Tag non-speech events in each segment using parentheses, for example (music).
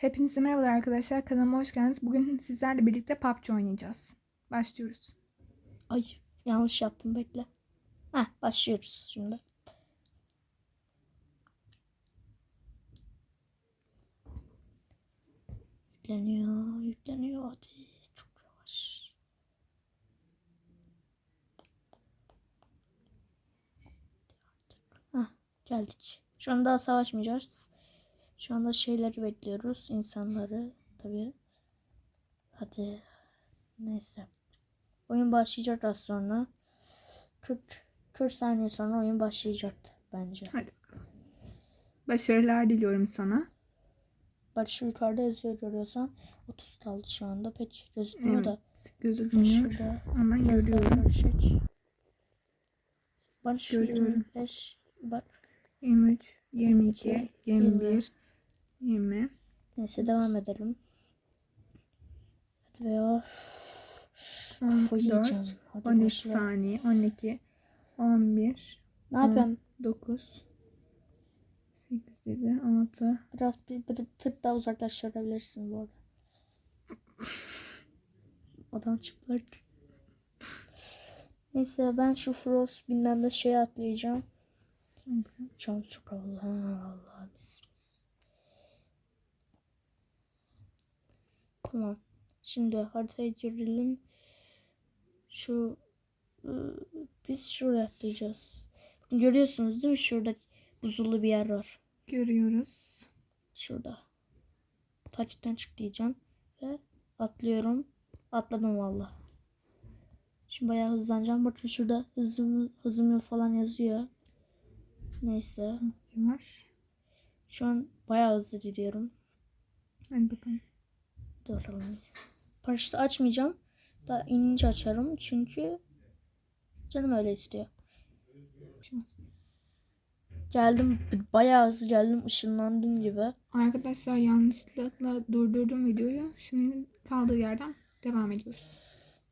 Hepinize merhabalar arkadaşlar. Kanalıma hoş geldiniz. Bugün sizlerle birlikte PUBG oynayacağız. Başlıyoruz. Ay yanlış yaptım bekle. Heh başlıyoruz şimdi. Yükleniyor, yükleniyor. Hadi çok yavaş. Heh geldik. Şu an daha savaşmayacağız. Şu anda şeyleri bekliyoruz. insanları tabii. Hadi. Neyse. Oyun başlayacak az sonra. 40, 40 saniye sonra oyun başlayacaktı bence. Hadi bakalım. Başarılar diliyorum sana. Bak şu yukarıda yazıyor görüyorsan 30 kaldı şu anda. Pek gözükmüyor da. Evet, gözükmüyor Şurada ama görüyorum. karışık. Şu Görüyorum. 25 bak. 23, 22, 21, 20. Neyse devam edelim. Hadi be ya. 14, Uyuyacağım. Hadi 13 başla. saniye, 12, 11, Ne yapıyorum? 9, 8, 7, 6. Biraz bir, bir tık daha uzaklaştırabilirsin bu arada. (laughs) Adam çıplak. Neyse ben şu Frost bilmem ne şeye atlayacağım. Çok çok Allah Allah mis Tamam. Şimdi haritaya girelim. Şu ıı, biz şuraya atlayacağız. Görüyorsunuz değil mi? Şurada buzullu bir yer var. Görüyoruz. Şurada. Takipten çık diyeceğim. Ve atlıyorum. Atladım valla. Şimdi bayağı hızlanacağım. Bakın şurada hızım, hızım falan yazıyor. Neyse. Diyor. Şu an bayağı hızlı gidiyorum. Hadi bakalım. Dur. Paraşütü açmayacağım. Daha inince açarım. Çünkü canım öyle istiyor. Şans. Geldim. Bayağı hızlı geldim. ışınlandım gibi. Arkadaşlar yanlışlıkla durdurdum videoyu. Şimdi kaldığı yerden devam ediyoruz.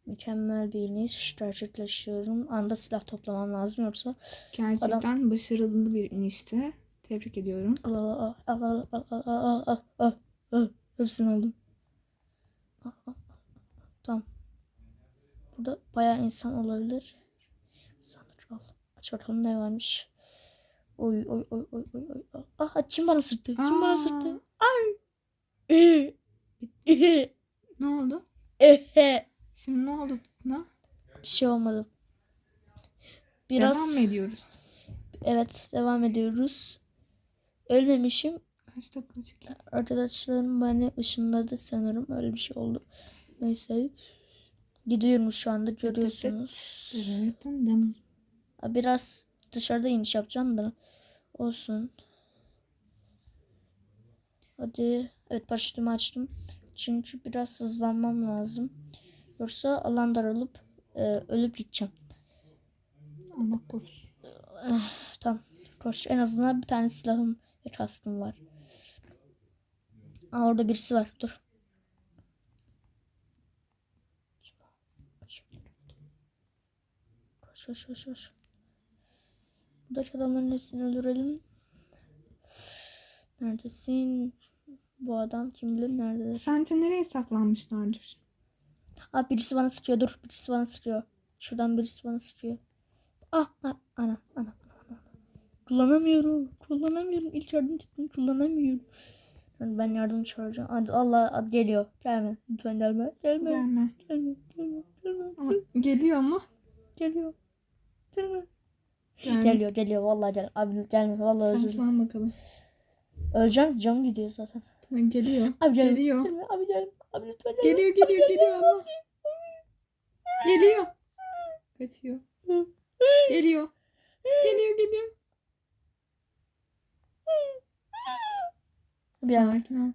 Mükemmel bir iniş gerçekleştiriyorum. Anda silah toplamam lazım yoksa Gerçekten başarılı bir inişti. Tebrik ediyorum. al al al al al al al al al al hepsini aldım. Tamam. Burada bayağı insan olabilir. Sanır al. Aç bakalım ne varmış. Oy oy oy oy oy oy. Ah kim bana sırttı? Kim Aa. bana sırttı? Ay. Ne oldu? Şimdi ne oldu? Ne? Bir şey olmadı. Biraz Devam mı ediyoruz? evet devam ediyoruz. Ölmemişim. Kaç dakika çekiyor? Arkadaşlarım beni ışınladı sanırım. Öyle bir şey oldu. Neyse. Gidiyorum şu anda görüyorsunuz. Dırırdım. Ha, Biraz dışarıda iniş yapacağım da. Olsun. Hadi. Evet paraşütümü açtım. Çünkü biraz hızlanmam lazım. Yoksa alan daralıp e, ölüp gideceğim. Allah korusun. Tamam. Koş. En azından bir tane silahım ve kaskım var. Aa, orada birisi var. Dur. Koş koş koş koş. Buradaki adamların hepsini öldürelim. Neredesin? Bu adam kim bilir nerede? Sence nereye saklanmışlardır? Aa birisi bana sıkıyor. Dur birisi bana sıkıyor. Şuradan birisi bana sıkıyor. Ah, ah ana ana. ana. Kullanamıyorum. Kullanamıyorum. İlk yardım kitini kullanamıyorum. Yani ben yardım çağıracağım. Hadi Allah hadi geliyor. Gelme. Lütfen gelme. Gelme. Gelme. Gelme. Gelme. Gelme. Ama geliyor mu? Geliyor. Gelme. Gelme. Geliyor. Geliyor. Vallahi gel. Abi gelme. Vallahi özür dilerim. Bakalım. Öleceğim. Canım gidiyor zaten. Geliyor. Abi. Geliyor. Gelme. Abi gelme. Abi lütfen gelme. Geliyor geliyor geliyor ama. Geliyor. Kaçıyor. Geliyor. Geliyor geliyor. Bir yerden.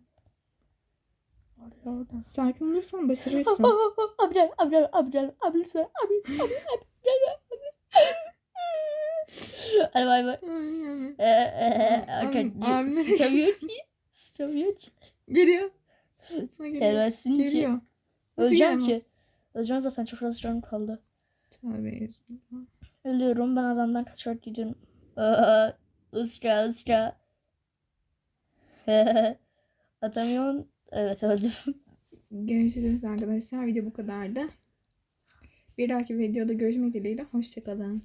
Sakin olursan başarırsın. (laughs) Abiler, abiler, abiler, abiler, abiler, abiler, abiler, Hadi bay bay. Ee, e, e, e, Arkadaşlar sıçramıyor ki. Sıçramıyor ki. Geliyor. Gelmezsin ki. Geliyor. Öleceğim ki. Öleceğim zaten çok az canım kaldı. Tabii. Ölüyorum ben adamdan kaçarak gidiyorum. Isra ısra. (laughs) ısra. Atamıyorsun. Evet öldüm. Görüşürüz arkadaşlar. Video bu kadardı. Bir dahaki videoda görüşmek dileğiyle. Hoşçakalın.